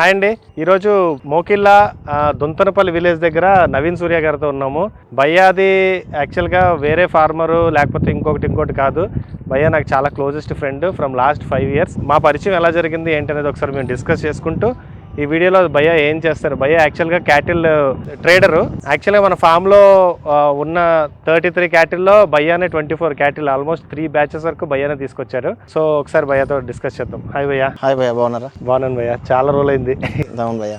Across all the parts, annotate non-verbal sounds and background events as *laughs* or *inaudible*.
Hi అండి. ఈరోజు మోకిల్లా దొంతనపల్లి village దగ్గర నవీన్ సూర్య గారితో ఉన్నాము. భయ్యాది యాక్చువల్గా వేరే ఫార్మరు లేకపోతే ఇంకొకటి ఇంకోటి కాదు. భయ్య నాకు చాలా closest friend from last five years మా పరిచయం ఎలా జరిగింది ఏంటనేది ఒకసారి మేము డిస్కస్ చేసుకుంటూ ఈ వీడియోలో భయ్య ఏం చేస్తారు? భయ్య యాక్చువల్గా క్యాటిల్ ట్రేడరు యాక్చువల్గా మన ఫామ్లో ఉన్న థర్టీ త్రీ క్యాటిల్లో భయ్యానే twenty four cattle almost three batches వరకు భయ్యానే తీసుకొచ్చారు సో ఒకసారి భయ్యతో డిస్కస్ చేద్దాం. హాయ్ భయ్య. హాయ్ భయ్య బాగున్నారా? బాగున్నాను భయ్య. చాలా రోజులైంది. అవును భయ్య.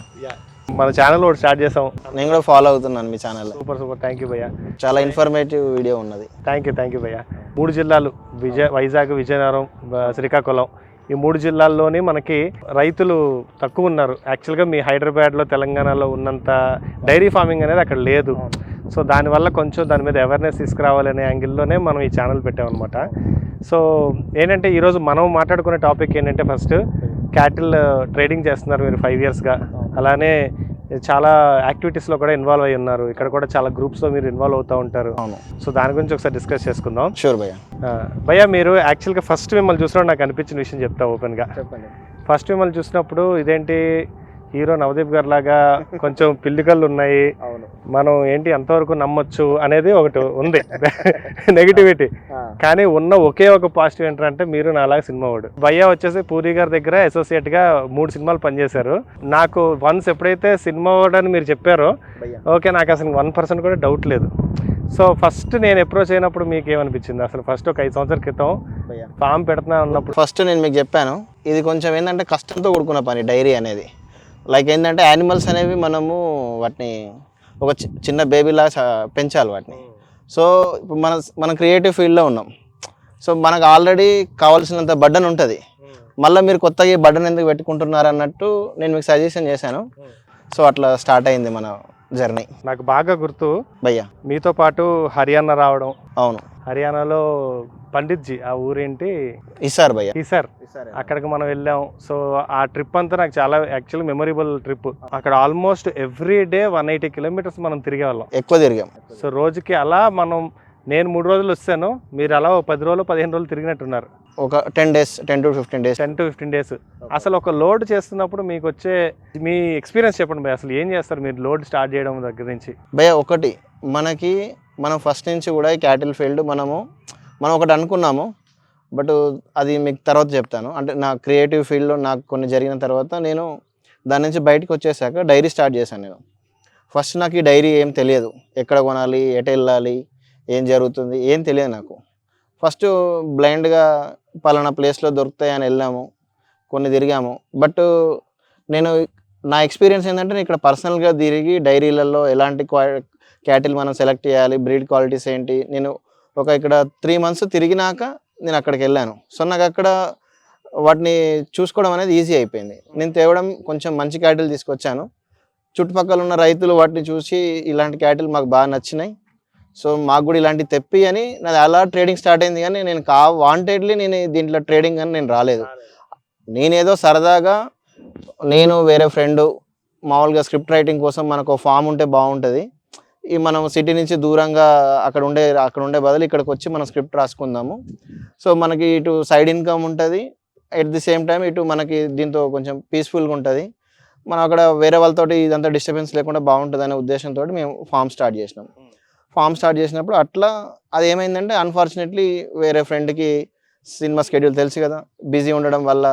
మన ఛానల్ ఒకటి స్టార్ట్ చేసాం. నేను కూడా ఫాలో అవుతున్నాను మీ channel super super thank you భయ్య. చాలా ఇన్ఫర్మేటివ్ వీడియో ఉన్నది. థ్యాంక్ యూ థ్యాంక్ యూ భయ్య. మూడు జిల్లాలు. విజయ వైజాగ్ విజయనగరం శ్రీకాకుళం. ఈ మూడు జిల్లాల్లోని మనకి రైతులు తక్కువ ఉన్నారు. యాక్చువల్గా మీ హైదరాబాద్లో తెలంగాణలో ఉన్నంత డైరీ ఫార్మింగ్ అనేది అక్కడ లేదు. సో దానివల్ల కొంచెం దాని మీద అవేర్నెస్ తీసుకురావాలనే యాంగిల్లోనే మనం ఈ ఛానల్ పెట్టామన్నమాట. సో ఏంటంటే ఈరోజు మనం మాట్లాడుకునే టాపిక్ ఏంటంటే ఫస్ట్ క్యాటిల్ ట్రేడింగ్ చేస్తున్నారు మీరు ఫైవ్ ఇయర్స్గా అలానే చాలా యాక్టివిటీస్లో కూడా ఇన్వాల్వ్ అయి ఉన్నారు. ఇక్కడ కూడా చాలా గ్రూప్స్లో మీరు ఇన్వాల్వ్ అవుతూ ఉంటారు. అవును. సో దాని గురించి ఒకసారి డిస్కస్ చేసుకుందాం. షూర్ భయ్య. భయ్యా మీరు యాక్చువల్గా ఫస్ట్ మిమ్మల్ని చూసినప్పుడు నాకు అనిపించిన విషయం చెప్తా ఓపెన్గా చెప్పండి. ఫస్ట్ మిమ్మల్ని చూసినప్పుడు ఇదేంటి హీరో నవదీప్ గారి లాగా కొంచెం పిల్లికళ్ళు ఉన్నాయి. అవును. మనం ఏంటి ఎంతవరకు నమ్మొచ్చు అనేది ఒకటి ఉంది. *laughs* నెగిటివిటీ కానీ ఉన్న ఒకే ఒక పాజిటివ్ ఏంటంటే మీరు నాలాగా సినిమా వాడు. భయ్య వచ్చేసి పూరి గారి దగ్గర అసోసియేట్గా మూడు సినిమాలు పనిచేశారు. నాకు వన్స్ ఎప్పుడైతే సినిమా వాడని మీరు చెప్పారో ఓకే నాకు అసలు వన్ పర్సెంట్ కూడా డౌట్ లేదు. సో ఫస్ట్ నేను అప్రోచ్ అయినప్పుడు మీకు ఏమనిపించింది? అసలు ఫస్ట్ ఒక ఐదు సంవత్సరాల క్రితం భయ్య. ఫామ్ పెడుతున్నా ఉన్నప్పుడు ఫస్ట్ నేను మీకు చెప్పాను ఇది కొంచెం ఏంటంటే కష్టంతో కూడుకున్న పని డైరీ అనేది. లైక్ ఏంటంటే యానిమల్స్ అనేవి మనము వాటిని ఒక చిన్న బేబీలా పెంచాలి వాటిని. సో ఇప్పుడు మన మనం క్రియేటివ్ ఫీల్డ్లో ఉన్నాం. సో మనకు ఆల్రెడీ కావాల్సినంత బడ్డన్ ఉంటుంది. మళ్ళీ మీరు కొత్తగా ఈ బడ్డన్ ఎందుకు పెట్టుకుంటున్నారు అన్నట్టు నేను మీకు సజెషన్ చేశాను. సో అట్లా స్టార్ట్ అయింది మన జర్నీ నాకు బాగా గుర్తు. భయ్యా. మీతో పాటు హర్యానా రావడం. అవును. హర్యానాలో పండిత్జీ ఆ ఊరేంటి? ఇసార్ భయ్య. ఈసార్ అక్కడికి మనం వెళ్ళాం. సో ఆ ట్రిప్ అంతా నాకు చాలా యాక్చువల్ మెమొరబుల్ ట్రిప్ అక్కడ almost every day one eighty kilometres మనం తిరిగే వాళ్ళం. ఎక్కువ తిరిగాం. సో రోజుకి అలా మనం నేను మూడు రోజులు వస్తాను మీరు అలా ఒక పది రోజులు పదిహేను రోజులు తిరిగినట్టున్నారు. ఒక ten days ten to fifteen days ten to fifteen days అసలు ఒక లోడ్ చేస్తున్నప్పుడు మీకు వచ్చే మీ ఎక్స్పీరియన్స్ చెప్పండి భయ్ అసలు ఏం చేస్తారు మీరు లోడ్ స్టార్ట్ చేయడం దగ్గర నుంచి? భయ్య ఒకటి మనకి మనం ఫస్ట్ నుంచి కూడా ఈ క్యాటిల్ ఫీల్డ్ మనము మనం ఒకటి అనుకున్నాము బట్ అది మీకు తర్వాత చెప్తాను. అంటే నా క్రియేటివ్ ఫీల్డ్లో నాకు కొన్ని జరిగిన తర్వాత నేను దాని నుంచి బయటకు వచ్చేసాక డైరీ స్టార్ట్ చేశాను నేను. ఫస్ట్ నాకు ఈ డైరీ ఏం తెలియదు. ఎక్కడ కొనాలి ఎటు వెళ్ళాలి ఏం జరుగుతుంది ఏం తెలియదు నాకు. ఫస్ట్ బ్లైండ్గా పలానా ప్లేస్లో దొరుకుతాయని వెళ్ళాము కొన్ని తిరిగాము. బట్ నేను నా ఎక్స్పీరియన్స్ ఏంటంటే నేను ఇక్కడ పర్సనల్గా తిరిగి డైరీలలో ఎలాంటి క్వా క్యాటిల్ మనం సెలెక్ట్ చేయాలి బ్రీడ్ క్వాలిటీస్ ఏంటి? నేను ఒక ఇక్కడ త్రీ మంత్స్ తిరిగినాక నేను అక్కడికి వెళ్ళాను. సో నాకు అక్కడ వాటిని చూసుకోవడం అనేది ఈజీ అయిపోయింది. నేను తేవడం కొంచెం మంచి క్యాటిల్ తీసుకొచ్చాను. చుట్టుపక్కల ఉన్న రైతులు వాటిని చూసి ఇలాంటి క్యాటిల్ మాకు బాగా నచ్చినాయి. సో మాకు కూడా ఇలాంటి తెప్పి అని నాది అలా ట్రేడింగ్ స్టార్ట్ అయింది కానీ నేను కా వాంటెడ్లీ నేను దీంట్లో ట్రేడింగ్ అని నేను రాలేదు. నేనేదో సరదాగా నేను వేరే ఫ్రెండు మామూలుగా స్క్రిప్ట్ రైటింగ్ కోసం మనకు ఫామ్ ఉంటే బాగుంటుంది. ఈ మనం సిటీ నుంచి దూరంగా అక్కడ ఉండే అక్కడ ఉండే బదులు ఇక్కడికి వచ్చి మనం స్క్రిప్ట్ రాసుకుందాము. సో మనకి ఇటు సైడ్ ఇన్కమ్ ఉంటుంది. ఎట్ ది సేమ్ టైం ఇటు మనకి దీంతో కొంచెం పీస్ఫుల్గా ఉంటుంది. మనం అక్కడ వేరే వాళ్ళతోటి ఇదంతా డిస్టర్బెన్స్ లేకుండా బాగుంటుంది అనే ఉద్దేశంతో మేము ఫామ్ స్టార్ట్ చేసినాం. ఫామ్ స్టార్ట్ చేసినప్పుడు అట్లా అది ఏమైందంటే అన్ఫార్చునేట్లీ వేరే ఫ్రెండ్కి సినిమా స్కెడ్యూల్ తెలుసు కదా. బిజీ ఉండడం వల్ల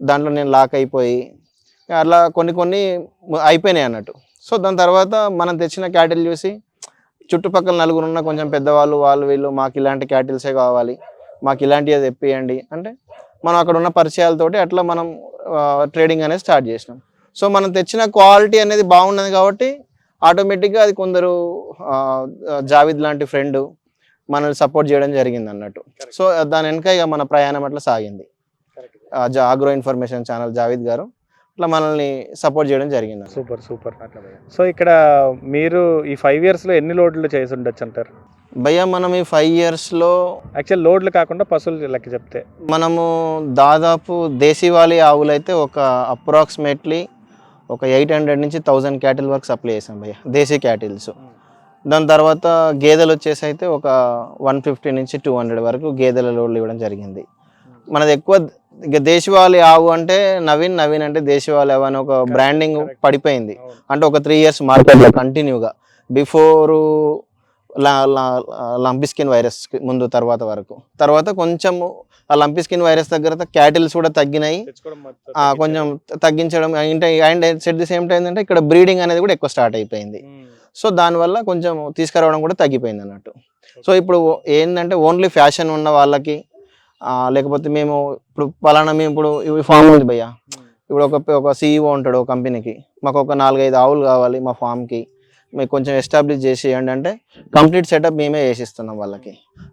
దాంట్లో నేను లాక్ అయిపోయి అట్లా కొన్ని కొన్ని అయిపోయినాయి అన్నట్టు. సో దాని తర్వాత మనం తెచ్చిన క్యాటిల్ చూసి చుట్టుపక్కల నలుగురు ఉన్న కొంచెం పెద్దవాళ్ళు వాళ్ళు వీళ్ళు మాకు ఇలాంటి క్యాటిల్సే కావాలి మాకు ఇలాంటివి తెప్పియండి అంటే మనం అక్కడ ఉన్న పరిచయాలతోటి అట్లా మనం ట్రేడింగ్ అనేది స్టార్ట్ చేసినాం. సో మనం తెచ్చిన క్వాలిటీ అనేది బాగున్నది కాబట్టి ఆటోమేటిక్గా అది కొందరు జావిద్ లాంటి ఫ్రెండ్ మనల్ని సపోర్ట్ చేయడం జరిగింది అన్నట్టు. సో దాని వెనక ఇక మన ప్రయాణం అట్లా సాగింది. ఆగ్రో ఇన్ఫర్మేషన్ ఛానల్ జావిద్ గారు. అట్లా మనల్ని సపోర్ట్ చేయడం జరిగింది సూపర్ సూపర్. సో ఇక్కడ మీరు ఈ ఫైవ్ ఇయర్స్లో ఎన్ని లోడ్లు చేసి ఉండొచ్చు అంటారు? భయ్య మనం ఈ ఫైవ్ ఇయర్స్లో యాక్చువల్ లోడ్లు కాకుండా పశువులు లెక్క చెప్తే. మనము దాదాపు దేశీవాలి ఆవులు అయితే ఒక అప్రాక్సిమేట్లీ ఒక ఎయిట్ హండ్రెడ్ నుంచి థౌజండ్ క్యాటిల్ వరకు సప్లై చేసాం భయ్య దేశీ క్యాటిల్స్ దాని తర్వాత గేదెలు వచ్చేసి అయితే ఒక వన్ ఫిఫ్టీ నుంచి టూ హండ్రెడ్ వరకు గేదెల లోడ్లు ఇవ్వడం జరిగింది. మనది ఎక్కువ ఇక దేశవాళీ ఆవు అంటే నవీన్ నవీన్ అంటే దేశవాళీ ఆవు అని ఒక బ్రాండింగ్. పడిపోయింది. అంటే ఒక త్రీ ఇయర్స్ మార్కెట్లో కంటిన్యూగా బిఫోర్ లంపి స్కిన్ వైరస్ ముందు తర్వాత వరకు. తర్వాత కొంచెం ఆ లంపి స్కిన్ వైరస్ దగ్గర క్యాటిల్స్ కూడా తగ్గినాయి. కొంచెం తగ్గించడం అంటే and set the same time ఏంటంటే ఇక్కడ బ్రీడింగ్ అనేది కూడా ఎక్కువ స్టార్ట్ అయిపోయింది. సో దానివల్ల కొంచెం తీసుకురావడం కూడా తగ్గిపోయింది అన్నట్టు. సో ఇప్పుడు ఏంటంటే ఓన్లీ ఫ్యాషన్ ఉన్న వాళ్ళకి లేకపోతే మేము ఇప్పుడు పలానా మేము ఇప్పుడు ఫామ్ ఉంది భయ్య. ఉమ్. ఇప్పుడు ఒక ఒక సీఈఓ ఉంటాడు ఒక కంపెనీకి. మాకు ఒక నాలుగైదు ఆవులు కావాలి మా ఫామ్కి మీకు కొంచెం ఎస్టాబ్లిష్ చేసి ఇవ్వండి అంటే కంప్లీట్ సెటప్ మేమే చేసిస్తున్నాం వాళ్ళకి.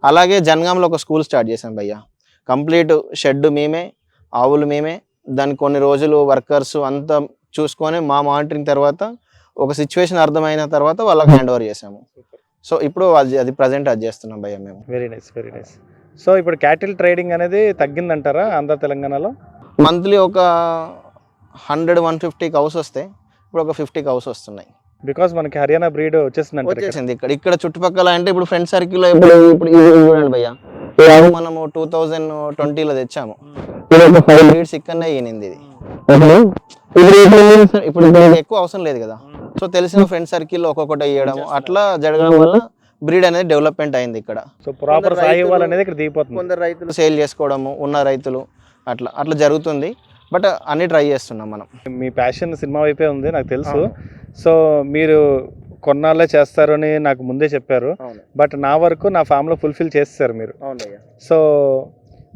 అలాగే జనగాంలో ఒక స్కూల్ స్టార్ట్ చేసాం భయ్య. కంప్లీట్ షెడ్ మేమే ఆవులు మేమే దానికి కొన్ని రోజులు వర్కర్స్ అంతా చూసుకొని మా మానిటరింగ్ తర్వాత ఒక సిచ్యువేషన్ అర్థమైన తర్వాత వాళ్ళకి హ్యాండ్ ఓవర్ చేసాము. సో ఇప్పుడు అది అది ప్రజెంట్ అది చేస్తున్నాం భయ్య మేము. Very nice very nice so ఇప్పుడు క్యాటిల్ ట్రేడింగ్ అనేది తగ్గిందంటారా ఆంధ్ర తెలంగాణలో? మంత్లీ ఒక హండ్రెడ్ వన్ ఫిఫ్టీ కౌస్ వస్తాయి. ఇప్పుడు ఒక ఫిఫ్టీ కౌస్ వస్తున్నాయి. బికాస్ మనకి హర్యానా బ్రీడ్ ఇక్కడ. వచ్చేసింది. ఇక్కడ ఇక్కడ చుట్టుపక్కల అంటే ఇప్పుడు ఫ్రెండ్ సర్కిల్ ఇప్పుడు ఇప్పుడు చూడండి భయ్య. మనము టూ థౌజండ్ ట్వంటీలో తెచ్చాము. ఇది ఒక ఫైవ్ లీడ్స్ ఇక్కడనే ఈనింది ఇది. ఇప్పుడు ఎక్కువ అవసరం లేదు కదా. సో తెలిసిన ఫ్రెండ్ సర్కిల్ ఒక్కొక్కటి వేయడం అట్లా జరగడం వల్ల బ్రీడ్ అనేది డెవలప్మెంట్ అయింది ఇక్కడ. సో ప్రాపర్ కొందరు సాయి రైతులు- అనేది ఇక్కడ దిగిపోతుంది. కొందరు రైతులు సేల్ చేసుకోవడము ఉన్న రైతులు అట్లా అట్లా జరుగుతుంది. బట్ అన్ని ట్రై చేస్తున్నాం మనం. మీ ప్యాషన్ సినిమా వైపే ఉంది నాకు తెలుసు. సో మీరు కొన్నాళ్ళే చేస్తారు అని నాకు ముందే చెప్పారు. బట్ నా వరకు నా ఫామ్లో ఫుల్ఫిల్ చేస్తారు మీరు. సో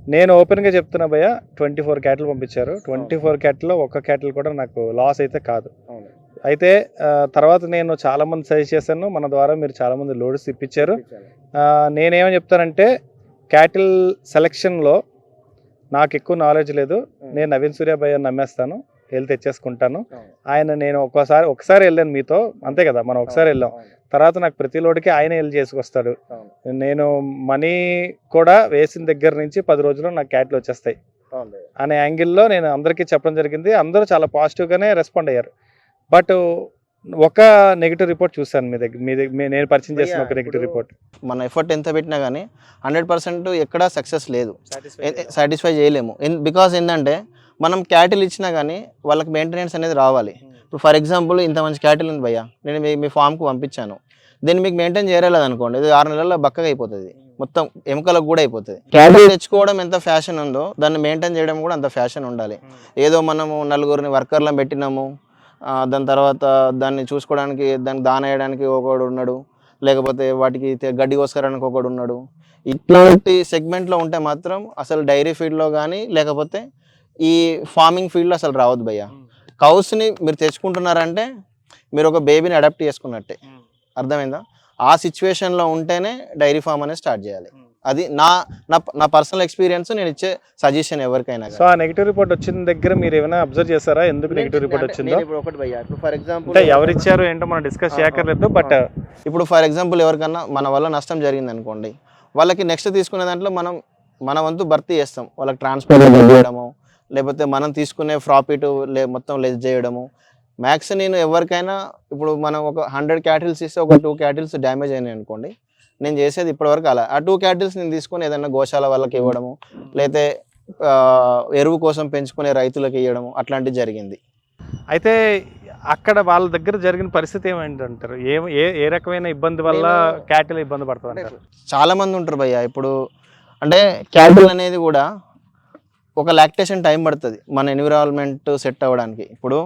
నేను ఓపెన్గా చెప్తున్నా భయ్య ట్వంటీ ఫోర్ క్యాటిల్ పంపించారు. ట్వంటీ ఫోర్ క్యాటిల్లో ఒక్క క్యాటిల్ కూడా నాకు లాస్ అయితే కాదు. అయితే తర్వాత నేను చాలా మంది సజెస్ట్ చేశాను. మన ద్వారా మీరు చాలా మంది లోడ్స్ ఇప్పించారు. నేనేమని చెప్తానంటే క్యాటిల్ సెలెక్షన్లో నాకు ఎక్కువ నాలెడ్జ్ లేదు. నేను నవీన్ సూర్య భయ్య నమ్మేస్తాను. వెళ్ళి తెచ్చేసుకుంటాను. ఆయన నేను ఒక్కసారి ఒకసారి వెళ్ళాను మీతో. అంతే కదా మనం ఒకసారి వెళ్ళాం. తర్వాత నాకు ప్రతి లోడ్కి ఆయన వెళ్ళి చేసుకొస్తాడు. నేను మనీ కూడా వేసిన దగ్గర నుంచి పది రోజుల్లో నాకు క్యాట్లు వచ్చేస్తాయి. అనే యాంగిల్లో నేను అందరికీ చెప్పడం జరిగింది. అందరూ చాలా పాజిటివ్గానే రెస్పాండ్ అయ్యారు. బట్ ఒక నెగిటివ్ రిపోర్ట్ చూశాను మీ దగ్గర మీ దగ్గర నేను పరిచయం చేసిన ఒక నెగిటివ్ రిపోర్ట్. మన ఎఫర్ట్ ఎంత పెట్టినా కానీ హండ్రెడ్ పర్సెంట్ ఎక్కడా సక్సెస్ లేదు. సాటిస్ఫై చేయలేము. బికాస్ ఏంటంటే మనం క్యాటిల్ ఇచ్చినా కానీ వాళ్ళకి మెయింటెనెన్స్ అనేది రావాలి. ఇప్పుడు ఫర్ ఎగ్జాంపుల్ ఇంత మంచి క్యాటిల్ ఉంది భయ్య నేను మీ మీ ఫామ్కి పంపించాను. దీన్ని మీకు మెయింటైన్ చేయలేదు అనుకోండి ఇది ఆరు నెలల్లో బక్కగా అయిపోతుంది. మొత్తం ఎముకలకు కూడా అయిపోతుంది. క్యాటిల్ తెచ్చుకోవడం ఎంత ఫ్యాషన్ ఉందో దాన్ని మెయింటైన్ చేయడం కూడా అంత ఫ్యాషన్ ఉండాలి. ఏదో మనము నలుగురిని వర్కర్లను పెట్టినాము దాని తర్వాత దాన్ని చూసుకోవడానికి దాన్ని దాన వేయడానికి ఒకడు ఉన్నాడు. లేకపోతే వాటికి గడ్డి కోసుకరానికి ఒకడు ఉన్నాడు. ఇట్లాంటి సెగ్మెంట్లో ఉంటే మాత్రం అసలు డైరీ ఫీల్డ్లో కానీ లేకపోతే ఈ ఫార్మింగ్ ఫీల్డ్లో అసలు రావద్దు భయ్య. కౌస్ని మీరు తెచ్చుకుంటున్నారంటే మీరు ఒక బేబీని అడాప్ట్ చేసుకున్నట్టే. అర్థమైందా? ఆ సిచ్యువేషన్లో ఉంటేనే డైరీ ఫామ్ అనేది స్టార్ట్ చేయాలి. అది నా నా నా పర్సనల్ ఎక్స్పీరియన్స్ నేను ఇచ్చే సజెషన్ ఎవరికైనా సో ఆ నెగిటివ్ రిపోర్ట్ వచ్చిన దగ్గర మీరు ఏమైనా అబ్జర్వ్ చేశారా? ఎందుకు నెగిటివ్ రిపోర్ట్ వచ్చిందో? ఇప్పుడు ఒకటి భయ్యా. ఇప్పుడు ఫర్ ఎగ్జాంపుల్ అంటే ఎవరు ఇచ్చారు ఏంటో మనం డిస్కస్ చేయక్కర్లేదు బట్ ఇప్పుడు ఫర్ ఎగ్జాంపుల్ ఎవరికన్నా మన వల్ల నష్టం జరిగింది అనుకోండి వాళ్ళకి నెక్స్ట్ తీసుకునే దాంట్లో మనం మన వంతు భర్తీ చేస్తాం. వాళ్ళకి ట్రాన్స్పోర్ట్ చేయడము లేకపోతే మనం తీసుకునే ప్రాఫిట్ లే మొత్తం లెస్ చేయడము. మ్యాక్స్ నేను ఎవరికైనా ఇప్పుడు మనం ఒక హండ్రెడ్ క్యాటిల్స్ ఇస్తే ఒక టూ క్యాటిల్స్ డ్యామేజ్ అయినాయి అనుకోండి నేను చేసేది ఇప్పటివరకు అలా. ఆ టూ క్యాటిల్స్ నేను తీసుకొని ఏదైనా గోశాల వాళ్ళకి ఇవ్వడము ఆ, ఎరువు కోసం పెంచుకునే రైతులకు ఇవ్వడము అట్లాంటివి జరిగింది. అయితే అక్కడ వాళ్ళ దగ్గర జరిగిన పరిస్థితి ఏమైందంటారు? ఏ ఏ ఏ రకమైన ఇబ్బంది వల్ల క్యాటిల్ ఇబ్బంది పడుతుంది చాలా మంది ఉంటారు భయ్య. ఇప్పుడు అంటే క్యాటిల్ అనేది కూడా ఒక లాక్టేషన్ టైం పడుతుంది మన ఎన్విరాన్మెంట్ సెట్ అవ్వడానికి. ఇప్పుడు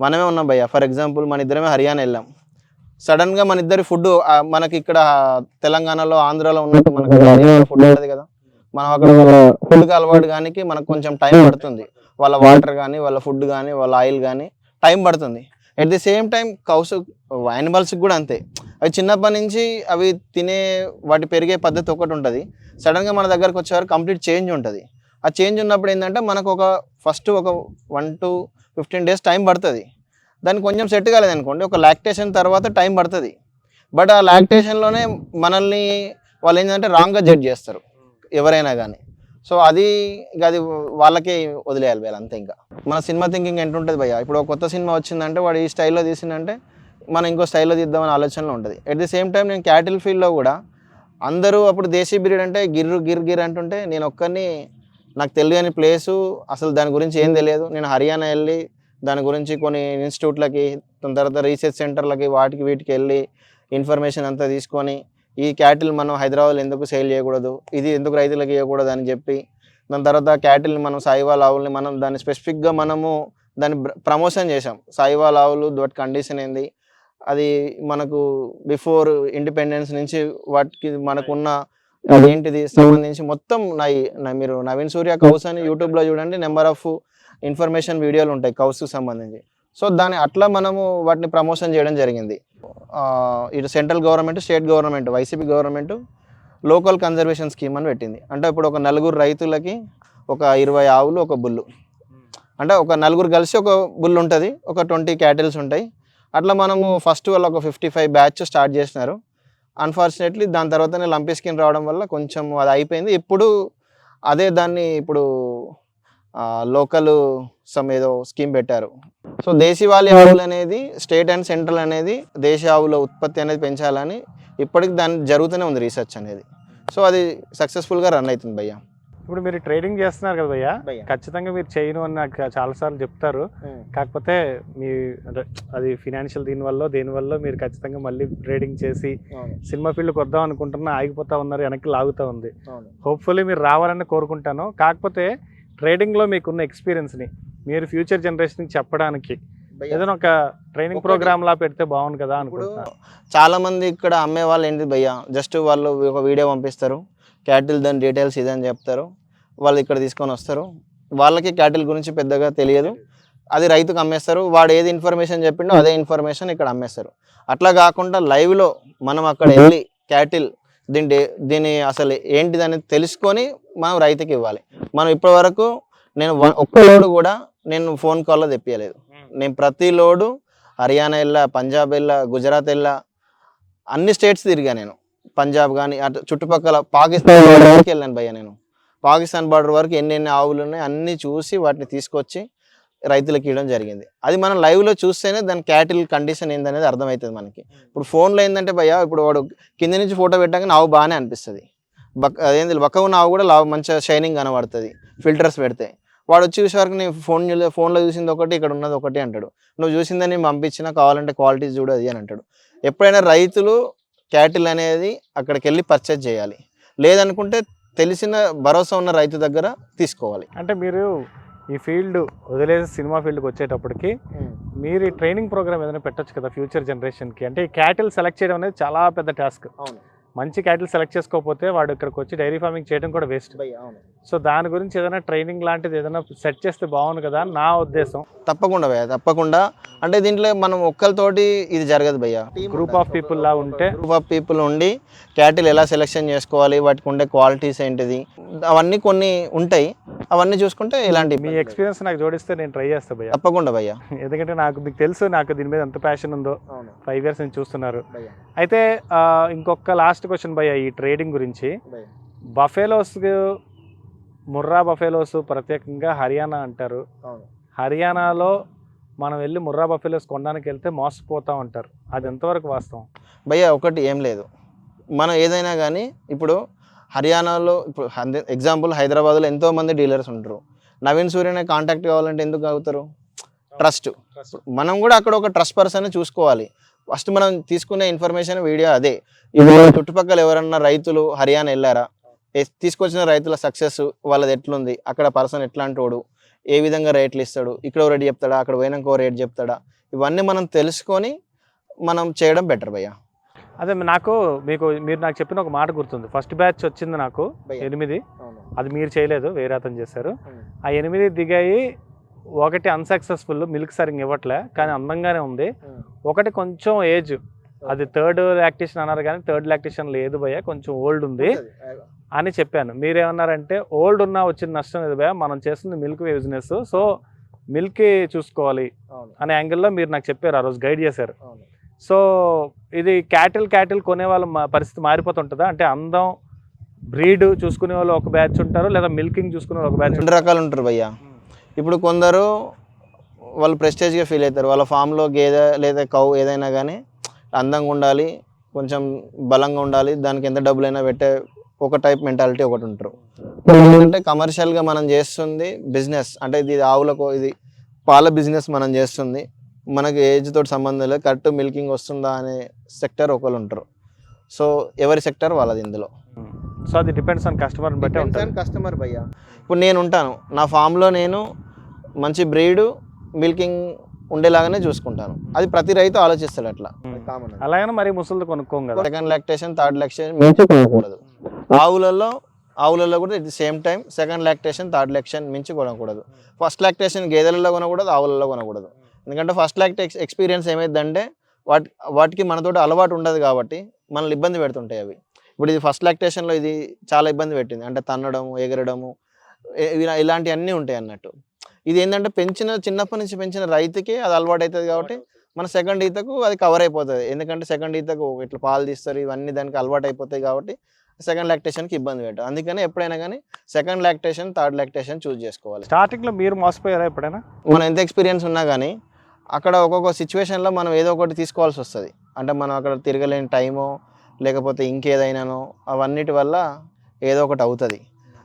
మనమే ఉన్నాం భయ్య. ఫర్ ఎగ్జాంపుల్ మన ఇద్దరమే హర్యానా వెళ్ళాం. సడన్గా మన ఇద్దరి ఫుడ్ మనకి ఇక్కడ తెలంగాణలో ఆంధ్రాలో ఉన్నట్టు మనకు ఫుడ్ ఉంటుంది కదా. మనం అక్కడ వాళ్ళ ఫుడ్కి అలవాటు కానీ మనకు కొంచెం టైం పడుతుంది. వాళ్ళ వాటర్ కానీ వాళ్ళ ఫుడ్ కానీ వాళ్ళ ఆయిల్ కానీ టైం పడుతుంది. At the same time cows యానిమల్స్కి కూడా అంతే. అవి చిన్నప్పటి నుంచి అవి తినే వాటి పెరిగే పద్ధతి ఒకటి ఉంటుంది. సడన్గా మన దగ్గరకు వచ్చేవారు కంప్లీట్ చేంజ్ ఉంటుంది. ఆ చేంజ్ ఉన్నప్పుడు ఏంటంటే మనకు ఒక ఫస్ట్ ఒక one to fifteen days time పడుతుంది. దానికి కొంచెం సెట్ కాలేదు అనుకోండి ఒక లాక్టేషన్ తర్వాత టైం పడుతుంది. బట్ ఆ లాక్టేషన్లోనే మనల్ని వాళ్ళు ఏంటంటే రాంగ్గా జడ్జ్ చేస్తారు ఎవరైనా కానీ సో అది ఇక అది వాళ్ళకే వదిలేయాలి వీళ్ళు అంతే ఇంకా. మన సినిమా థింకింగ్ ఎంటుంటుంది భయ్య? ఇప్పుడు ఒక కొత్త సినిమా వచ్చిందంటే వాడు ఈ స్టైల్లో తీసిందంటే మనం ఇంకో స్టైల్లో తీద్దామని ఆలోచనలో ఉంటుంది. ఎట్ ది సేమ్ టైం నేను క్యాటిల్ ఫీల్డ్లో కూడా అందరూ అప్పుడు దేశీ బ్రీడ్ అంటే గిర్రు గిర్ గిర్ అంటుంటే నేను ఒక్కరిని నాకు తెలియని ప్లేసు అసలు దాని గురించి ఏం తెలియదు. నేను హర్యానా వెళ్ళి దాని గురించి కొన్ని ఇన్స్టిట్యూట్లకి తర్వాత రీసెర్చ్ సెంటర్లకి వాటికి వీటికి వెళ్ళి ఇన్ఫర్మేషన్ అంతా తీసుకొని ఈ క్యాటిల్ మనం హైదరాబాద్లో ఎందుకు సేల్ చేయకూడదు? ఇది ఎందుకు రైతులకు ఇవ్వకూడదు అని చెప్పి దాని తర్వాత క్యాటిల్ని మనం సాయివాల్ ఆవుల్ని మనం దాన్ని స్పెసిఫిక్గా మనము దాన్ని ప్రమోషన్ చేసాం సాయివాల్ ఆవులు వాటి కండిషన్ ఏంది? అది మనకు బిఫోర్ ఇండిపెండెన్స్ నుంచి వాటికి మనకున్న ఏంటిది సంబంధించి మొత్తం నా నా- మీరు నవీన్ సూర్య కౌస్ అని యూట్యూబ్లో చూడండి నెంబర్ ఆఫ్ ఇన్ఫర్మేషన్ వీడియోలు ఉంటాయి కౌస్కి సంబంధించి. సో దాన్ని అట్లా మనము వాటిని ప్రమోషన్ చేయడం జరిగింది. ఇటు central government state government YCP government local conservation scheme అని పెట్టింది. అంటే ఇప్పుడు ఒక నలుగురు రైతులకి ఒక ఇరవై ఆవులు ఒక బుల్లు. అంటే ఒక నలుగురు కలిసి ఒక బుల్ ఉంటుంది ఒక ట్వంటీ క్యాటిల్స్ ఉంటాయి. అట్లా మనము ఫస్ట్ వాళ్ళు ఒక ఫిఫ్టీ ఫైవ్ బ్యాచ్ స్టార్ట్ చేసినారు. అన్ఫార్చునేట్లీ దాని తర్వాతనే లంపీ స్కిన్ రావడం వల్ల కొంచెం అది అయిపోయింది. ఇప్పుడు అదే దాన్ని ఇప్పుడు లోకల్ సమ్ ఏదో స్కీమ్ పెట్టారు. సో దేశీవాళీ ఆవులు అనేది స్టేట్ అండ్ సెంట్రల్ అనేది దేశ ఆవుల ఉత్పత్తి అనేది పెంచాలని ఇప్పటికి దాని జరుగుతూనే ఉంది రీసెర్చ్ అనేది. సో అది సక్సెస్ఫుల్గా రన్ అవుతుంది భయ్య. ఇప్పుడు మీరు ట్రేడింగ్ చేస్తున్నారు కదా భయ్య? ఖచ్చితంగా మీరు చేయను అని నాకు చాలాసార్లు చెప్తారు. కాకపోతే మీ అది ఫినాన్షియల్ దీనివల్ల దేనివల్ల మీరు ఖచ్చితంగా మళ్ళీ ట్రేడింగ్ చేసి సినిమా ఫీల్డ్కి వద్దాం అనుకుంటున్నా ఆగిపోతా ఉన్నారు వెనక్కి లాగుతూ ఉంది. హోప్ఫుల్లీ మీరు రావాలని కోరుకుంటాను. కాకపోతే ట్రేడింగ్లో మీకున్న ఎక్స్పీరియన్స్ని మీరు ఫ్యూచర్ జనరేషన్కి చెప్పడానికి ఏదైనా ఒక ట్రైనింగ్ ప్రోగ్రామ్ లా పెడితే బాగుంది కదా అనుకుంటున్నాను చాలా మంది ఇక్కడ అమ్మే వాళ్ళు ఏంటి భయ్య జస్ట్ వాళ్ళు ఒక వీడియో పంపిస్తారు క్యాటిల్ దాని డీటెయిల్స్ ఇదని చెప్తారు వాళ్ళు ఇక్కడ తీసుకొని వస్తారు. వాళ్ళకి క్యాటిల్ గురించి పెద్దగా తెలియదు. అది రైతుకు అమ్మేస్తారు వాడు ఏది ఇన్ఫర్మేషన్ చెప్పిండో అదే ఇన్ఫర్మేషన్ ఇక్కడ అమ్మేస్తారు. అట్లా కాకుండా లైవ్లో మనం అక్కడ వెళ్ళి క్యాటిల్ దీని దీని అసలు అనేది తెలుసుకొని మనం రైతుకి ఇవ్వాలి. మనం ఇప్పటి వరకు నేను ఒక్క లోడు కూడా నేను ఫోన్ కాల్లో తెప్పియలేదు. నేను ప్రతి లోడు హర్యానా వెళ్ళా పంజాబ్ వెళ్ళా గుజరాత్ వెళ్ళా అన్ని స్టేట్స్ తిరిగా నేను. పంజాబ్ కానీ అటు చుట్టుపక్కల పాకిస్తాన్ బార్డర్ వరకు వెళ్ళాను భయ్య నేను. పాకిస్తాన్ బార్డర్ వరకు ఎన్ని ఎన్ని ఆవులు ఉన్నాయి అన్ని చూసి వాటిని తీసుకొచ్చి రైతులకు ఇవ్వడం జరిగింది. అది మనం లైవ్లో చూస్తేనే దాని క్యాటిల్ కండిషన్ ఏందనేది అర్థమవుతుంది మనకి. ఇప్పుడు ఫోన్లో ఏంటంటే భయ్య ఇప్పుడు వాడు కింద నుంచి ఫోటో పెట్టాక నావు బాగానే అనిపిస్తుంది. బక్ అదేంది బక్క నావు కూడా లావు మంచిగా షైనింగ్ కనబడుతుంది ఫిల్టర్స్ పెడితే. వాడు వచ్చి చూసే వరకు నేను ఫోన్ ఫోన్లో చూసింది ఒకటి ఇక్కడ ఉన్నది ఒకటి అంటాడు. నువ్వు చూసిందని నేను పంపించినా కావాలంటే క్వాలిటీ చూడు అది అని అంటాడు. ఎప్పుడైనా రైతులు క్యాటిల్ అనేది అక్కడికి వెళ్ళి పర్చేజ్ చేయాలి. లేదనుకుంటే తెలిసిన భరోసా ఉన్న రైతు దగ్గర తీసుకోవాలి. అంటే మీరు ఈ ఫీల్డ్ వదిలేసి సినిమా ఫీల్డ్కి వచ్చేటప్పటికి మీరు ఈ ట్రైనింగ్ ప్రోగ్రామ్ ఏదైనా పెట్టొచ్చు కదా ఫ్యూచర్ జనరేషన్కి? అంటే ఈ క్యాటిల్ సెలెక్ట్ చేయడం అనేది చాలా పెద్ద టాస్క్. అవును. మంచి క్యాటిల్ సెలెక్ట్ చేసుకోకపోతే వాడు ఇక్కడికి వచ్చి డైరీ ఫార్మింగ్ చేయడం కూడా వేస్ట్. సో దాని గురించి ఏదైనా ట్రైనింగ్ లాంటిది ఏదైనా సెట్ చేస్తే బాగుంది కదా నా ఉద్దేశం. తప్పకుండా భయ్య తప్పకుండా. అంటే దీంట్లో మనం ఒక్కరితోటి ఇది జరగదు భయ్య. గ్రూప్ ఆఫ్ పీపుల్ లా ఉంటే. గ్రూప్ ఆఫ్ పీపుల్ ఉండి క్యాటిల్ ఎలా సెలెక్షన్ చేసుకోవాలి వాటికి ఉండే క్వాలిటీస్ ఏంటిది అవన్నీ కొన్ని ఉంటాయి. అవన్నీ చూసుకుంటే ఇలాంటి మీ ఎక్స్పీరియన్స్ నాకు జోడిస్తే నేను ట్రై చేస్తా భయ్య. తప్పకుండా భయ్య. ఎందుకంటే నాకు మీకు తెలుసు నాకు దీని మీద ఎంత ప్యాషన్ ఉందో. ఫైవ్ ఇయర్స్ నుంచి చూస్తున్నారు. అయితే ఇంకొక లాస్ట్ క్వశ్చన్ భయ్య ఈ ట్రేడింగ్ గురించి. బఫేలోస్ ముర్రా బఫేలోస్ ప్రత్యేకంగా హర్యానా అంటారు. హర్యానాలో మనం వెళ్ళి ముర్రా బఫేలోస్ కొనడానికి వెళ్తే మోసపోతా ఉంటారు. అది ఎంతవరకు వాస్తవం? భయ్య ఒకటి ఏం లేదు. మనం ఏదైనా కానీ ఇప్పుడు హర్యానాలో ఇప్పుడు ఎగ్జాంపుల్ హైదరాబాద్లో ఎంతో మంది డీలర్స్ ఉంటారు. నవీన్ సూర్యనే కాంటాక్ట్ కావాలంటే ఎందుకు అవుతారు ట్రస్ట్ మనం కూడా అక్కడ ఒక ట్రస్ట్ పర్సన్ చూసుకోవాలి. ఫస్ట్ మనం తీసుకునే ఇన్ఫర్మేషన్ వీడియో అదే. ఇప్పుడు చుట్టుపక్కల ఎవరన్నా రైతులు హర్యానా వెళ్ళారా? తీసుకొచ్చిన రైతుల సక్సెస్ వాళ్ళది ఎట్లుంది? అక్కడ పర్సన్ ఎట్లాంటి వాడు ఏ విధంగా రేట్లు ఇస్తాడు? ఇక్కడ రేట్ చెప్తాడా? అక్కడ పోయినాక రేట్ చెప్తాడా? ఇవన్నీ మనం తెలుసుకొని మనం చేయడం బెటర్ భయ్య. అదే నాకు మీకు మీరు నాకు చెప్పిన ఒక మాట గుర్తుంది. ఫస్ట్ బ్యాచ్ వచ్చింది నాకు. ఎనిమిది. అది మీరు చేయలేదు వేరే అతను చేశారు. ఆ ఎనిమిది దిగాయి ఒకటి అన్సక్సెస్ఫుల్ మిల్క్ సరిగ్గా ఇవ్వట్లే కానీ అందంగానే ఉంది. ఒకటి కొంచెం ఏజ్ అది థర్డ్ లాక్టేషన్ అన్నారు కానీ థర్డ్ లాక్టేషన్ లేదు భయ్య కొంచెం ఓల్డ్ ఉంది అని చెప్పాను. మీరేమన్నారంటే ఓల్డ్ ఉన్నా వచ్చిన నష్టం లేదు భయ్య మనం చేస్తుంది మిల్క్ బిజినెస్ సో మిల్క్ చూసుకోవాలి అనే యాంగిల్లో మీరు నాకు చెప్పారు ఆ రోజు గైడ్ చేశారు. సో ఇది క్యాటిల్ క్యాటిల్ కొనే వాళ్ళ పరిస్థితి మారిపోతుంటుందా? అంటే అందం బ్రీడ్ చూసుకునే వాళ్ళు ఒక బ్యాచ్ ఉంటారు లేదా మిల్కింగ్ చూసుకునే వాళ్ళు ఒక బ్యాచ్ రెండు రకాలు ఉంటారు భయ్య. ఇప్పుడు కొందరు వాళ్ళు ప్రెస్టేజ్గా ఫీల్ అవుతారు. వాళ్ళ ఫామ్లో గేదె లేదా కౌ ఏదైనా కానీ అందంగా ఉండాలి కొంచెం బలంగా ఉండాలి దానికి ఎంత డబ్బులైనా పెట్టే ఒక టైప్ మెంటాలిటీ ఒకటి ఉంటారు. అంటే కమర్షియల్గా మనం చేస్తుంది బిజినెస్. అంటే ఇది ఆవులకు ఇది పాల బిజినెస్ మనం చేస్తుంది. మనకి ఏజ్ తోటి సంబంధం లేదు. కరెక్ట్ మిల్కింగ్ వస్తుందా అనే సెక్టర్ ఒకళ్ళు ఉంటారు. సో ఎవరి సెక్టర్ వాళ్ళది ఇందులో. సో అది డిపెండ్స్ ఆన్ కస్టమర్ బట్టి కస్టమర్ భయ్యా. ఇప్పుడు నేను ఉంటాను. నా ఫామ్లో నేను మంచి బ్రీడ్ మిల్కింగ్ ఉండేలాగానే చూసుకుంటాను. అది ప్రతి రైతు ఆలోచిస్తాడు అట్లా. కామన్ అలాగనే మరి ముసలిది కొనుక్కోం కదా. సెకండ్ లాక్టేషన్ థర్డ్ లాక్టేషన్ మించి కొనకూడదు. ఆవులలో ఆవులలో కూడా ఇది same time second lactation third lactation మించి కొనకూడదు. ఫస్ట్ లాక్టేషన్ గేదెలలో కొనకూడదు ఆవులలో కొనకూడదు. ఎందుకంటే ఫస్ట్ లాక్టేక్ ఎక్స్పీరియన్స్ ఏమైందంటే వాటి వాటికి మనతోటి అలవాటు ఉండదు కాబట్టి మనల్ని ఇబ్బంది పెడుతుంటాయి అవి. ఇప్పుడు ఇది ఫస్ట్ లాక్టేషన్లో ఇది చాలా ఇబ్బంది పెట్టింది. అంటే తన్నడము ఎగరడము ఇలాంటివన్నీ ఉంటాయి అన్నట్టు. ఇది ఏంటంటే పెంచిన చిన్నప్పటి నుంచి పెంచిన రైతుకి అది అలవాటు అవుతుంది కాబట్టి మన సెకండ్ ఈతకు అది కవర్ అయిపోతుంది. ఎందుకంటే సెకండ్ ఈతకు ఇట్లా పాలు తీస్తారు ఇవన్నీ దానికి అలవాటు అయిపోతాయి కాబట్టి సెకండ్ లాక్టేషన్కి ఇబ్బంది పెట్టదు అందుకని ఎప్పుడైనా కానీ second lactation third lactation choose చేసుకోవాలి. స్టార్టింగ్లో మీరు మోసపోయారా ఎప్పుడైనా? మనం ఎంత ఎక్స్పీరియన్స్ ఉన్నా కానీ అక్కడ ఒక్కొక్క సిచ్యువేషన్లో మనం ఏదో ఒకటి తీసుకోవాల్సి వస్తుంది. అంటే మనం అక్కడ తిరగలేని టైమో లేకపోతే ఇంకేదైనానో అవన్నిటి వల్ల ఏదో ఒకటి అవుతుంది.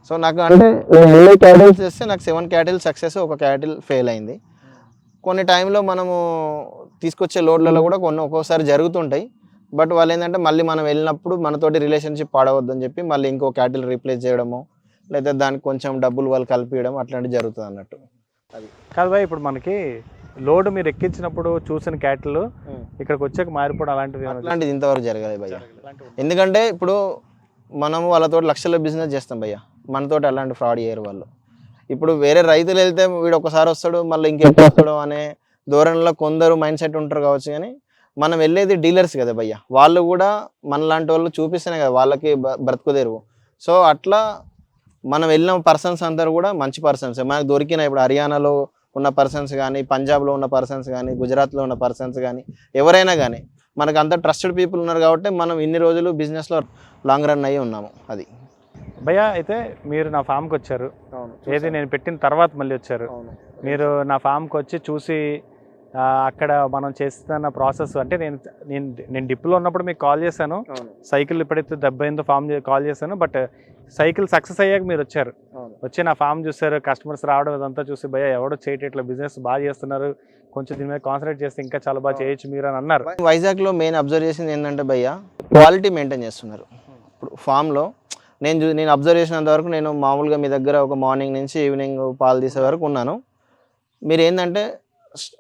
సో నాకు అంటే నేను క్యాటిల్స్ చేస్తే నాకు సెవెన్ క్యాటిల్ సక్సెస్ ఒక క్యాటిల్ ఫెయిల్ అయింది. కొన్ని టైంలో మనము తీసుకొచ్చే లోడ్లలో కూడా కొన్ని ఒక్కోసారి జరుగుతుంటాయి. బట్ వాళ్ళు ఏంటంటే మళ్ళీ మనం వెళ్ళినప్పుడు మనతోటి రిలేషన్షిప్ పాడవద్దని చెప్పి మళ్ళీ ఇంకో క్యాటిల్ రీప్లేస్ చేయడము లేదా దానికి కొంచెం డబ్బులు వాళ్ళు కలిపియడం అట్లాంటివి జరుగుతుంది అన్నట్టు. కాదు బాయ్ ఇప్పుడు మనకి లోడ్ మీరు ఎక్కించినప్పుడు చూసిన క్యాటిల్ ఇక్కడికి వచ్చాక మారిపోవడం అలాంటివి ఏమైనా అట్లాంటిది ఇంతవరకు జరగలేదు భయ్య ఎందుకంటే ఇప్పుడు మనము వాళ్ళతో లక్షల బిజినెస్ చేస్తాం భయ్య మనతోటి అలాంటి ఫ్రాడ్ చేయరు వాళ్ళు. ఇప్పుడు వేరే రైతులు వెళ్తే వీడు ఒకసారి వస్తాడు మళ్ళీ ఇంకెప్పుడు వస్తాడు అనే ధోరణిలో కొందరు మైండ్ సెట్ ఉంటారు కావచ్చు కానీ మనం వెళ్ళేది డీలర్స్ కదా భయ్య. వాళ్ళు కూడా మనలాంటి వాళ్ళు చూపిస్తేనే కదా వాళ్ళకి బ- బ్రతుకుదేరు సో అట్లా మనం వెళ్ళిన పర్సన్స్ అందరూ కూడా మంచి పర్సన్స్ మనకు దొరికిన ఇప్పుడు హర్యానాలో ఉన్న పర్సన్స్ కానీ పంజాబ్లో ఉన్న పర్సన్స్ కానీ గుజరాత్లో ఉన్న పర్సన్స్ కానీ ఎవరైనా కానీ మనకు అంత ట్రస్టెడ్ పీపుల్ ఉన్నారు కాబట్టి మనం ఇన్ని రోజులు బిజినెస్లో లాంగ్ రన్ అయ్యి ఉన్నాము. అది. భయ్యా అయితే మీరు నా ఫామ్కి వచ్చారు. ఏది నేను పెట్టిన తర్వాత మళ్ళీ వచ్చారు. మీరు నా ఫామ్కి వచ్చి చూసి అక్కడ మనం చేస్తున్న ప్రాసెస్ అంటే నేను నేను నేను డిప్లో ఉన్నప్పుడు మీకు కాల్ చేశాను. సైకిల్ ఎప్పుడైతే దెబ్బ అయిందో ఫామ్ కాల్ చేశాను. బట్ సైకిల్ సక్సెస్ అయ్యాక మీరు వచ్చారు. వచ్చి నా ఫామ్ చూసారు కస్టమర్స్ రావడం ఇదంతా చూసి భయ్య ఎవడో చేయట్లేదు బిజినెస్ బాగా చేస్తున్నారు. కొంచెం దీని మీద కాన్సన్ట్రేట్ చేస్తే ఇంకా చాలా బాగా చేయొచ్చు మీరు అని అన్నారు. వైజాగ్లో మెయిన్ అబ్జర్వ్ చేసింది ఏంటంటే భయ్య క్వాలిటీ మెయింటైన్ చేస్తున్నారు. ఇప్పుడు ఫామ్లో నేను చూ- నేను అబ్జర్వ్ చేసినంత వరకు నేను మామూలుగా మీ దగ్గర ఒక మార్నింగ్ నుంచి ఈవినింగ్ పాలు తీసే వరకు ఉన్నాను. మీరు ఏంటంటే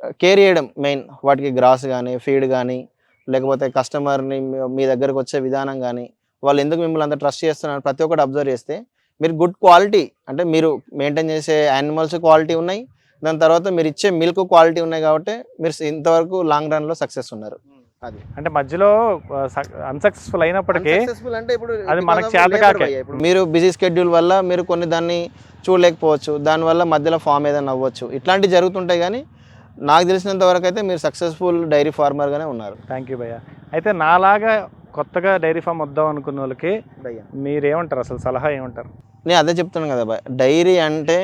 కేర్ చేయడం మెయిన్ వాటికి గ్రాస్ కానీ ఫీడ్ కానీ లేకపోతే కస్టమర్ని మీ దగ్గరకు వచ్చే విధానం కానీ వాళ్ళు ఎందుకు మిమ్మల్ని అంత ట్రస్ట్ చేస్తున్నారు ప్రతి ఒక్కటి అబ్జర్వ్ చేస్తే మీరు గుడ్ క్వాలిటీ అంటే మీరు మెయింటైన్ చేసే యానిమల్స్ క్వాలిటీ ఉన్నాయి. దాని తర్వాత మీరు ఇచ్చే మిల్క్ క్వాలిటీ ఉన్నాయి కాబట్టి మీరు ఇంతవరకు లాంగ్ రన్లో సక్సెస్ ఉన్నారు. Hmm. అది. అంటే మధ్యలో అన్సక్సెస్ఫుల్ అయినప్పటికీ అంటే ఇప్పుడు అది మనకు because of చేత labor కాకే. భయ్యా. ఇప్పుడు. మీరు బిజీ స్కెడ్యూల్ వల్ల మీరు కొన్ని దాన్ని చూడలేకపోవచ్చు దానివల్ల మధ్యలో ఫామ్ ఏదైనా అవ్వచ్చు. ఇట్లాంటివి జరుగుతుంటాయి కానీ నాకు తెలిసినంత వరకు అయితే మీరు సక్సెస్ఫుల్ డైరీ ఫార్మర్గానే ఉన్నారు. థ్యాంక్ యూ భయ్య. అయితే నాలాగా కొత్తగా డైరీ ఫామ్ వద్దాం అనుకున్న వాళ్ళకి భయ్యా. మీరు ఏమంటారు అసలు సలహా ఏమంటారు? నేను అదే చెప్తున్నాను కదా భయ్య. డైరీ అంటే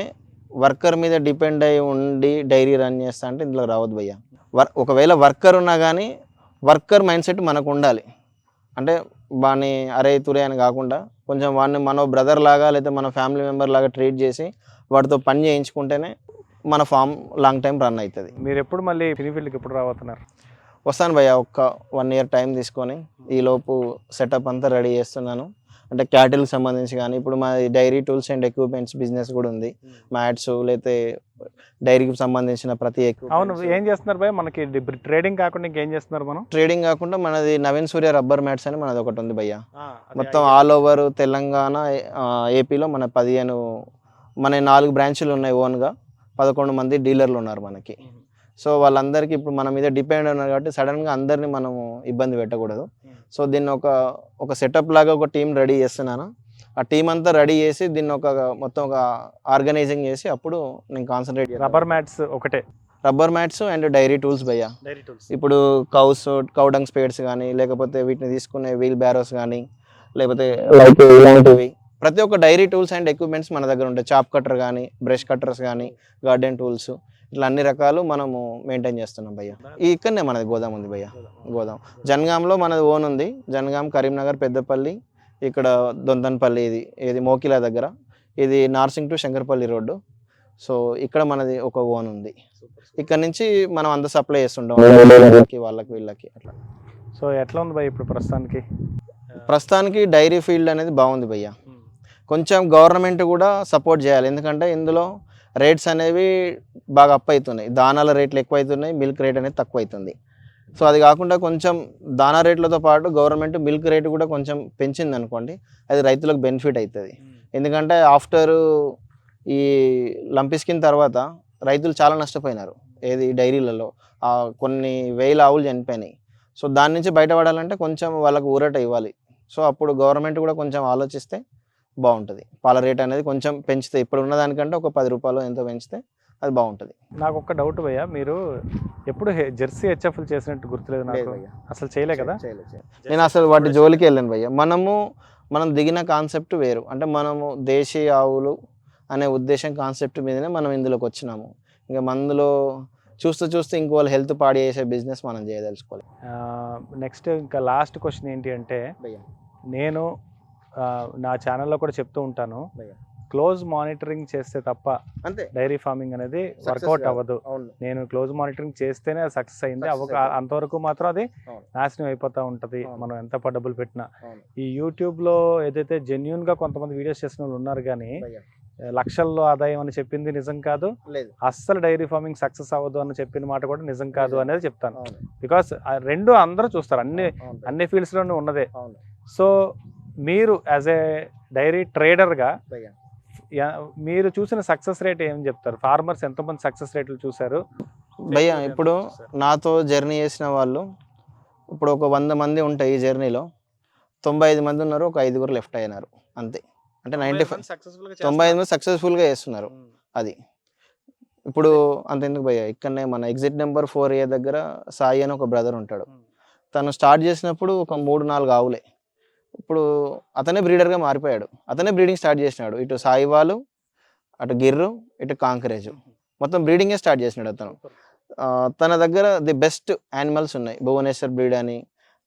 వర్కర్ మీద డిపెండ్ అయి ఉండి డైరీ రన్ చేస్తా అంటే ఇందులో రావద్దు భయ్య. వర్ ఒకవేళ వర్కర్ ఉన్నా కానీ వర్కర్ మైండ్ సెట్ మనకు ఉండాలి అంటే వాడిని అరే తురే అని కాకుండా కొంచెం వాడిని మన బ్రదర్ లాగా లేదా మన ఫ్యామిలీ మెంబర్ లాగా ట్రీట్ చేసి వాడితో పని చేయించుకుంటేనే మన ఫామ్ లాంగ్ టైం రన్ అవుతుంది మీరు ఎప్పుడు మళ్ళీ ఫీల్డ్కి ఎప్పుడు రాబోతున్నారు? వస్తాను భయ్య ఒక్క వన్ ఇయర్ టైం తీసుకొని ఈలోపు సెటప్ అంతా రెడీ చేస్తున్నాను. అంటే క్యాటిల్కి సంబంధించి కానీ ఇప్పుడు మా dairy tools and equipments business కూడా ఉంది. మ్యాట్స్ లేకపోతే డైరీకి సంబంధించిన ప్రతి అవును ఏం చేస్తున్నారు భయ్య? మనకి ట్రేడింగ్ కాకుండా ఇంకేం చేస్తున్నారు మనం? ట్రేడింగ్ కాకుండా మనది నవీన్ సూర్య రబ్బర్ మ్యాట్స్ అని మనది ఒకటి ఉంది భయ్య. మొత్తం ఆల్ ఓవర్ తెలంగాణ ఏపీలో మన పదిహేను మన నాలుగు బ్రాంచులు ఉన్నాయి ఓన్గా. పదకొండు మంది డీలర్లు ఉన్నారు మనకి. సో వాళ్ళందరికీ ఇప్పుడు మన మీద డిపెండ్ ఉన్నారు కాబట్టి సడన్గా అందరినీ మనము ఇబ్బంది పెట్టకూడదు. సో దీన్ని ఒక ఒక సెటప్ లాగా ఒక టీం రెడీ చేస్తున్నాను. ఆ టీం అంతా రెడీ చేసి దీన్ని ఒక మొత్తం ఒక ఆర్గనైజింగ్ చేసి అప్పుడు నేను కాన్సన్ట్రేట్ రబ్బర్ మ్యాట్స్ ఒకటే. Rubber mats and dairy tools భయ్యా. డైరీ టూల్స్ ఇప్పుడు కౌస్ కౌడంగ్ స్పేడ్స్ కానీ లేకపోతే వీటిని తీసుకునే వీల్ బ్యారోస్ కానీ లేకపోతే లైక్ ఇలాంటివి. ప్రతి ఒక్క డైరీ టూల్స్ అండ్ ఎక్విప్మెంట్స్ మన దగ్గర ఉంటాయి. చాప్ కట్టర్ కానీ బ్రష్ కట్టర్స్ కానీ గార్డెన్ టూల్స్ ఇట్లా అన్ని రకాలు మనము మెయింటైన్ చేస్తున్నాం భయ్య. ఈ ఇక్కడనే మనది గోదాం ఉంది భయ్య. గోదాం. జనగాంలో మనది ఓన్ ఉంది. జనగాం కరీంనగర్ పెద్దపల్లి ఇక్కడ దొంతన్పల్లి ఇది ఇది మోకిలా దగ్గర. ఇది Narsingi to Shankarpally road. So ఇక్కడ మనది ఒక ఓన్ ఉంది. ఇక్కడ నుంచి మనం అంత సప్లై చేస్తుంటాం. వాళ్ళకి వాళ్ళకి అట్లా. సో ఎట్లా ఉంది భయ్ ఇప్పుడు ప్రస్తుతానికి? ప్రస్తుతానికి డైరీ ఫీల్డ్ అనేది బాగుంది భయ్య. కొంచెం గవర్నమెంట్ కూడా సపోర్ట్ చేయాలి. ఎందుకంటే ఇందులో రేట్స్ అనేవి బాగా అప్ అవుతున్నాయి. దానాల రేట్లు ఎక్కువ అవుతున్నాయి మిల్క్ రేట్ అనేది తక్కువ అవుతుంది సో అది కాకుండా కొంచెం దానా రేట్లతో పాటు గవర్నమెంట్ మిల్క్ రేట్ కూడా కొంచెం పెంచింది అనుకోండి అది రైతులకు బెనిఫిట్ అవుతుంది ఎందుకంటే ఆఫ్టర్ ఈ లంపి స్కిన్ తర్వాత రైతులు చాలా నష్టపోయినారు ఏది డైరీలలో. కొన్ని వేల ఆవులు చనిపోయినాయి. సో దాని నుంచి బయటపడాలంటే కొంచెం వాళ్ళకు ఊరట ఇవ్వాలి. సో అప్పుడు గవర్నమెంట్ కూడా కొంచెం ఆలోచిస్తే బాగుంటుంది. పాల రేట్ అనేది కొంచెం పెంచితే ఇప్పుడు ఉన్న దానికంటే ఒక పది రూపాయలు ఎంతో పెంచితే అది బాగుంటుంది. నాకు ఒక డౌట్ భయ్య మీరు ఎప్పుడు జెర్సీ హెచ్ఎఫ్లు చేసినట్టు గుర్తులేదు నాకు. అసలు చేయలే కదా? నేను అసలు వాటి జోలికి వెళ్ళాను భయ్య. మనము మనం దిగిన కాన్సెప్ట్ వేరు. అంటే మనము దేశీయ ఆవులు అనే ఉద్దేశం కాన్సెప్ట్ మీదనే మనం ఇందులోకి వచ్చినాము. ఇంకా మందులో చూస్తూ చూస్తూ ఇంకో వాళ్ళ హెల్త్ పాడి చేసే బిజినెస్ మనం చేయదలుచుకోవాలి నెక్స్ట్ ఇంకా లాస్ట్ క్వశ్చన్ ఏంటి అంటే నేను నా ఛానల్లో కూడా చెప్తూ ఉంటాను. క్లోజ్ మానిటరింగ్ చేస్తే తప్ప అంతే డైరీ ఫార్మింగ్ అనేది వర్కౌట్. అవ్వదు నేను క్లోజ్ మానిటరింగ్ చేస్తేనే అది సక్సెస్ అయింది. అంతవరకు మాత్రం అది. నాశనం అయిపోతూ ఉంటుంది. మనం ఎంత డబ్బులు పెట్టినా. ఈ యూట్యూబ్లో ఏదైతే జెన్యున్గా కొంతమంది వీడియోస్ చేసిన వాళ్ళు ఉన్నారు కానీ. లక్షల్లో ఆదాయం అని చెప్పింది నిజం కాదు అస్సలు డైరీ ఫార్మింగ్ సక్సెస్ అవ్వదు అని చెప్పిన మాట కూడా నిజం కాదు. అనేది చెప్తాను బికాస్ రెండు అందరూ చూస్తారు అన్ని. అన్ని fields లోనూ ఉన్నదే సో మీరు యాజ్ ఏ డైరీ ట్రేడర్గా భయ్య. మీరు చూసిన సక్సెస్ రేట్ ఏం చెప్తారు? ఫార్మర్స్ ఎంతమంది సక్సెస్ రేట్లు చూసారు భయ్య ఇప్పుడు నాతో జర్నీ చేసిన వాళ్ళు ఇప్పుడు ఒక వంద మంది ఉంటాయి ఈ జర్నీలో తొంభై ఐదు మంది ఉన్నారు ఒక ఐదుగురు లెఫ్ట్ అయినారు. అంతే. అంటే నైంటీ ఫైవ్ తొంభై ఐదు మంది సక్సెస్ఫుల్గా చేస్తున్నారు. అది. ఇప్పుడు అంతెందుకు భయ్య? ఇక్కడనే మన ఎగ్జిట్ నెంబర్ ఫోర్ ఏ దగ్గర సాయి అని ఒక బ్రదర్ ఉంటాడు. తను స్టార్ట్ చేసినప్పుడు ఒక మూడు నాలుగు ఆవులే. ఇప్పుడు అతనే బ్రీడర్గా మారిపోయాడు. అతనే బ్రీడింగ్ స్టార్ట్ చేసినాడు. ఇటు సాయి వాళ్ళు అటు గిర్రు ఇటు కాంకరేజ్. మొత్తం బ్రీడింగే స్టార్ట్ చేసినాడు అతను. తన దగ్గర ది బెస్ట్ యానిమల్స్ ఉన్నాయి. భువనేశ్వర్ బ్రీడ్ అని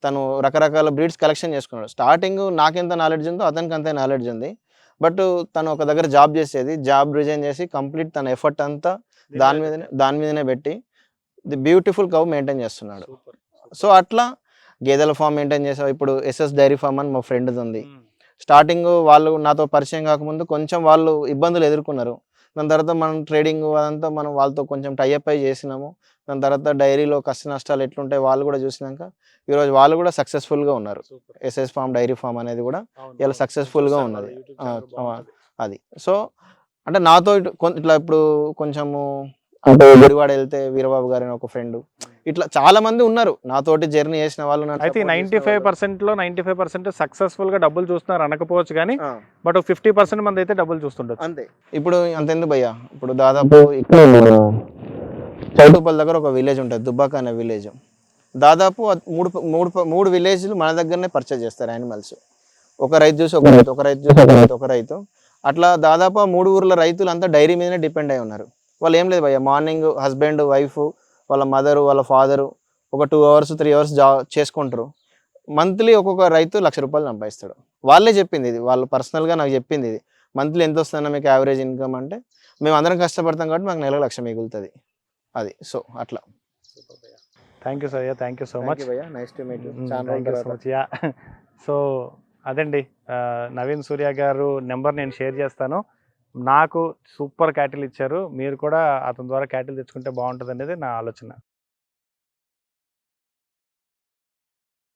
తను రకరకాల బ్రీడ్స్ కలెక్షన్ చేసుకున్నాడు. స్టార్టింగ్ నాకెంత నాలెడ్జ్ ఉందో అతనికి అంతే నాలెడ్జ్ ఉంది. బట్ తను ఒక దగ్గర జాబ్ చేసేది జాబ్ రిజైన్ చేసి కంప్లీట్ తన ఎఫర్ట్ అంతా దాని మీదనే దాని మీదనే పెట్టి ది బ్యూటిఫుల్ కవ్ మెయింటైన్ చేస్తున్నాడు. సో అట్లా గేదెల ఫామ్ మెయింటైన్ చేసావు. ఇప్పుడు ఎస్ఎస్ డైరీ ఫామ్ అని మా ఫ్రెండ్ది ఉంది. స్టార్టింగ్ వాళ్ళు నాతో పరిచయం కాకముందు కొంచెం వాళ్ళు ఇబ్బందులు ఎదుర్కొన్నారు. దాని తర్వాత మనం ట్రేడింగ్ అదంతా మనం వాళ్ళతో కొంచెం టైఅప్ అయి చేసినాము. దాని తర్వాత డైరీలో కష్ట నష్టాలు ఎట్లుంటాయి వాళ్ళు కూడా చూసినాక ఈరోజు వాళ్ళు కూడా సక్సెస్ఫుల్గా ఉన్నారు. ఎస్ఎస్ ఫామ్ డైరీ ఫామ్ అనేది కూడా ఇలా successful గా ఉన్నది. అది. సో అంటే నాతో ఇట్లా ఇప్పుడు కొంచెము అంటే గుడివాడ వెళ్తే వీరబాబు గారి ఒక ఫ్రెండ్ ఇట్లా చాలా మంది ఉన్నారు. నాతోటి జర్నీ చేసిన వాళ్ళు నన్ను అయితే నైన్టీ ఫైవ్. పర్సెంట్లో నైన్టీ ఫైవ్ పర్సెంట్ సక్సెస్ఫుల్గా డబ్బులు చూస్తున్నారు అనకపోవచ్చు కానీ బట్ ఫిఫ్టీ పర్సెంట్ మంది అయితే డబ్బులు చూస్తుండొచ్చు. అంతే. ఇప్పుడు అంతెందుకు భయ్యా? ఇప్పుడు దాదాపు ఇక్కడ చౌటుపల్లి దగ్గర ఒక విలేజ్ ఉంటుంది దుబ్బాక అనే విలేజ్ దాదాపు మూడు మూడు మూడు విలేజ్లు మన దగ్గరనే పర్చేజ్ చేస్తారు యానిమల్స్ ఒక రైతు చూసి ఒక రైతు ఒక రైతు చూసి ఒక రైతు ఒక రైతు. అట్లా దాదాపు ఆ మూడు ఊర్ల రైతులు అంతా డైరీ మీదనే డిపెండ్ అయి ఉన్నారు. వాళ్ళు ఏం లేదు భయ్య మార్నింగ్ హస్బెండ్ వైఫ్ వాళ్ళ మదర్ వాళ్ళ ఫాదరు ఒక టూ అవర్స్ త్రీ అవర్స్ జా చేసుకుంటారు. మంత్లీ ఒక్కొక్క రైతు లక్ష రూపాయలు సంపాదిస్తాడు. వాళ్ళే చెప్పింది ఇది. వాళ్ళు పర్సనల్గా నాకు చెప్పింది ఇది. మంత్లీ ఎంత వస్తుందన్న మీకు యావరేజ్ ఇన్కమ్ అంటే మేము అందరం కష్టపడతాం కాబట్టి మాకు నెలకు లక్ష మిగులుతుంది. అది. సో అట్లా. Thank you sir thank you so much nice to meet thank you so much yeah so అదండి నవీన్ సూర్య గారు నెంబర్ నేను షేర్ చేస్తాను. నాకు సూపర్ క్యాటిల్ ఇచ్చారు. మీరు కూడా అతని ద్వారా క్యాటిల్ తెచ్చుకుంటే బాగుంటుంది అనేది నా ఆలోచన.